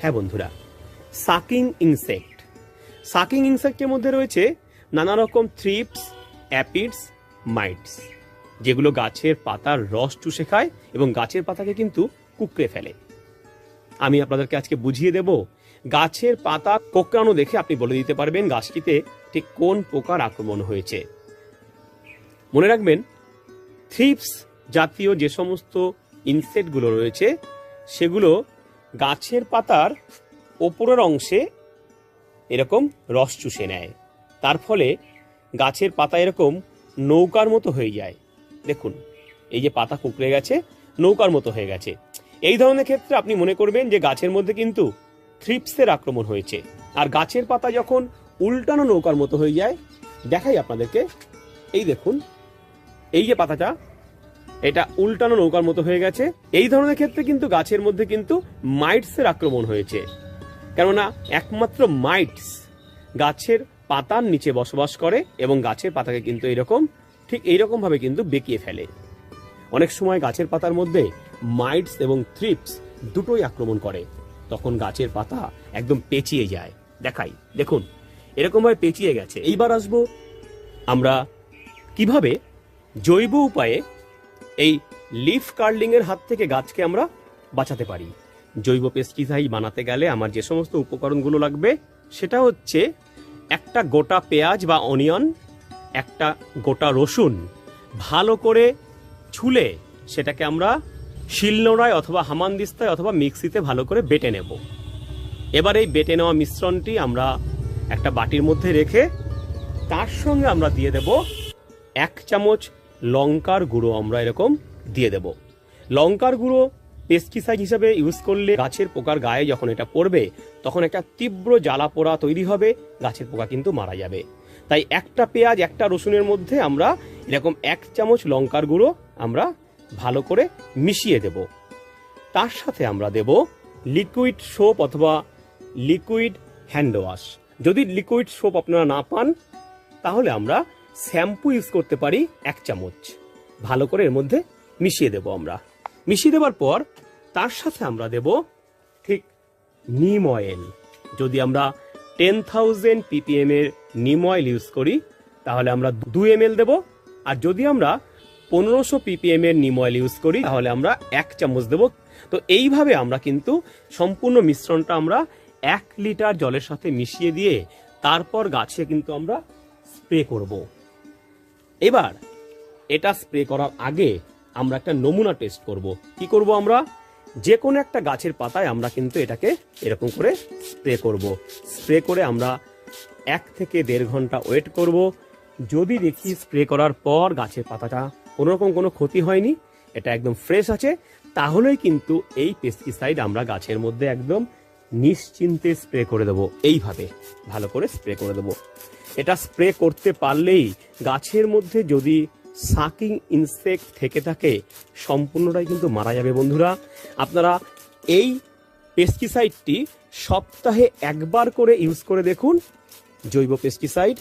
হ্যাঁ বন্ধুরা sucking insect sucking ইনসেক্টের মধ্যে রয়েছে নানা রকম থ্রিপস অ্যাপিডস মাইটস যেগুলো গাছের পাতার রস চুষে খায় এবং গাছের পাতাকে কিন্তু কুকড়ে ফেলে। আমি আপনাদেরকে আজকে বুঝিয়ে দেব, গাছের পাতা কোকড়ানো দেখে আপনি বলে দিতে পারবেন গাছটিতে ঠিক কোন পোকার আক্রমণ হয়েছে। মনে রাখবেন থ্রিপস জাতীয় যে সমস্ত ইনসেক্টগুলো রয়েছে, সেগুলো গাছের পাতার ওপরের অংশে এরকম রস চুষে নেয়। তার ফলে গাছের পাতা এরকম নৌকার মতো হয়ে যায়। দেখুন, এই যে পাতা কুকড়ে গেছে, নৌকার মতো হয়ে গেছে। এই ধরনের ক্ষেত্রে আপনি মনে করবেন যে গাছের মধ্যে কিন্তু থ্রিপসের আক্রমণ হয়েছে। আর গাছের পাতা যখন উল্টানো নৌকার মতো হয়ে যায়, দেখাই আপনাদেরকে। এই দেখুন, এই যে পাতাটা এটা উল্টানো নৌকার মতো হয়ে গেছে। এই ধরনের ক্ষেত্রে কিন্তু গাছের মধ্যে কিন্তু মাইটসের আক্রমণ হয়েছে। কেননা একমাত্র মাইটস গাছের পাতার নিচে বসবাস করে এবং গাছের পাতাকে কিন্তু এরকম, ঠিক এইরকম ভাবে কিন্তু বেঁকিয়ে ফেলে। অনেক সময় গাছের পাতার মধ্যে মাইটস এবং থ্রিপস দুটোই আক্রমণ করে। তখন গাছের পাতা একদম পেঁচিয়ে যায়। দেখাই, দেখুন এরকম ভাবে পেঁচিয়ে গেছে। এইবার আসব আমরা কীভাবে জৈব উপায়ে এই লিফ কার্লিং এর হাত থেকে গাছকে আমরা বাঁচাতে পারি। জৈব পেস্টিসাইড বানাতে গেলে আমার যে সমস্ত উপকরণগুলো লাগবে, সেটা হচ্ছে একটা গোটা পেঁয়াজ বা অনিয়ন, একটা গোটা রসুন ভালো করে ছুলে সেটাকে আমরা শিলনোড়ায় অথবা হামানদিস্তায় অথবা মিক্সিতে ভালো করে বেটে নেব। এবার এই বেটে নেওয়া মিশ্রণটি আমরা একটা বাটির মধ্যে রেখে তার সঙ্গে আমরা দিয়ে দেব এক চামচ লঙ্কার গুঁড়ো আমরা এরকম দিয়ে দেব। লঙ্কার গুঁড়ো পেস্টিসাইড হিসাবে ইউজ করলে গাছের পোকার গায়ে যখন এটা পড়বে, তখন একটা তীব্র জ্বালা পোড়া তৈরি হবে, গাছের পোকা কিন্তু মারা যাবে। তাই একটা পেঁয়াজ, একটা রসুনের মধ্যে আমরা এরকম এক চামচ লঙ্কার গুঁড়ো আমরা ভালো করে মিশিয়ে দেব। তার সাথে আমরা দেব লিকুইড সোপ অথবা লিকুইড হ্যান্ড ওয়াশ যদি লিকুইড সোপ আপনারা না পান, তাহলে আমরা শ্যাম্পু ইউজ করতে পারি এক চামচ। ভালো করে এর মধ্যে মিশিয়ে দেব আমরা। মিশিয়ে দেওয়ার পর তার সাথে আমরা দেব ঠিক নিম অয়েল। যদি আমরা টেন থাউজেন্ড পিপিএম এর নিম অয়েল ইউজ করি, তাহলে আমরা দু এম এল দেবো। আর যদি আমরা পনেরোশো পিপিএম এর নিম অয়েল ইউজ করি, তাহলে আমরা এক চামচ দেবো। তো এইভাবে আমরা কিন্তু সম্পূর্ণ মিশ্রণটা আমরা এক লিটার জলের সাথে মিশিয়ে দিয়ে তারপর গাছে কিন্তু আমরা স্প্রে করব। এবার এটা স্প্রে করার আগে আমরা একটা নমুনা টেস্ট করব। কি করব আমরা? যে কোনো একটা গাছের পাতায় আমরা কিন্তু এটাকে এরকম করে স্প্রে করব। স্প্রে করে আমরা এক থেকে দেড় ঘণ্টা ওয়েট করব। যদি দেখি স্প্রে করার পর গাছের পাতাটা কোনোরকম কোনো ক্ষতি হয়নি, এটা একদম ফ্রেশ আছে, তাহলেই কিন্তু এই পেস্টিসাইড আমরা গাছের মধ্যে একদম নিশ্চিন্তে স্প্রে করে দেবো। এইভাবে ভালো করে স্প্রে করে দেবো। এটা স্প্রে করতে পারলেই গাছের মধ্যে যদি সাকিং ইনসেক্ট থেকে থাকে, সম্পূর্ণটাই কিন্তু মারা যাবে বন্ধুরা। আপনারা এই পেস্টিসাইডটি সপ্তাহে একবার করে ইউজ করে দেখুন। জৈব পেস্টিসাইড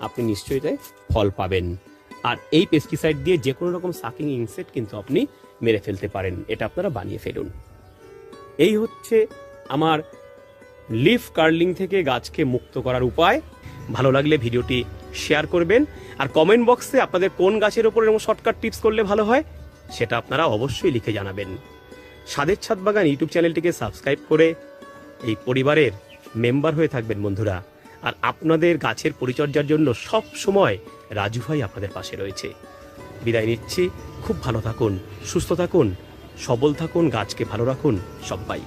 আপনি নিশ্চয়ই এটায় ফল পাবেন। আর এই পেস্টিসাইড দিয়ে যে কোনো রকম সাকিং ইনসেক্ট কিন্তু আপনি মেরে ফেলতে পারেন। এটা আপনারা বানিয়ে ফেলুন। এই হচ্ছে আমার লিফ কার্লিং থেকে গাছকে মুক্ত করার উপায়। ভালো লাগলে ভিডিওটি শেয়ার করবেন। আর কমেন্ট বক্সে আপনাদের কোন গাছের ওপর এরকম শর্টকাট টিপস করলে ভালো হয়, সেটা আপনারা অবশ্যই লিখে জানাবেন। স্বাদের ছাদ বাগান ইউটিউব চ্যানেলটিকে সাবস্ক্রাইব করে এই পরিবারের মেম্বার হয়ে থাকবেন বন্ধুরা। আর আপনাদের গাছের পরিচর্যার জন্য সব সময় রাজু ভাই আপনাদের পাশে রয়েছে। বিদায় নিচ্ছি। খুব ভালো থাকুন, সুস্থ থাকুন, সবল থাকুন, গাছকে ভালো রাখুন সবাই।